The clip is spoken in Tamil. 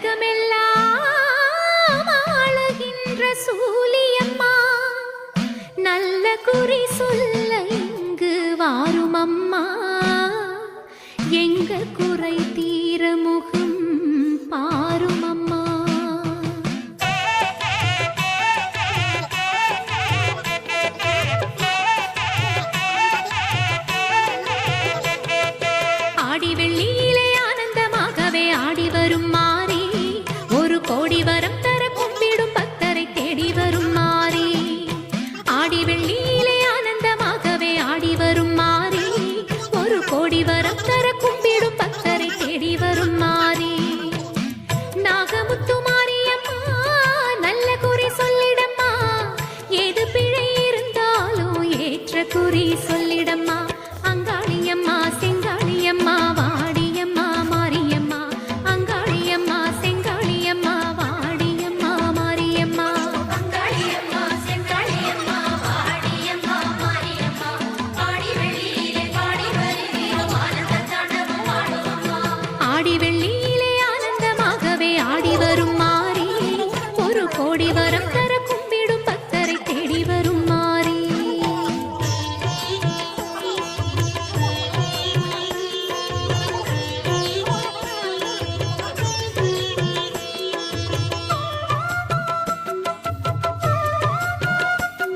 உலகமெல்லாம் ஆளுகின்ற சூலியம்மா. நல்ல குறி சொல்ல இங்கு வாரும் அம்மா எங்க குறை தீர முகம் பாரு. ಕುರಿಸು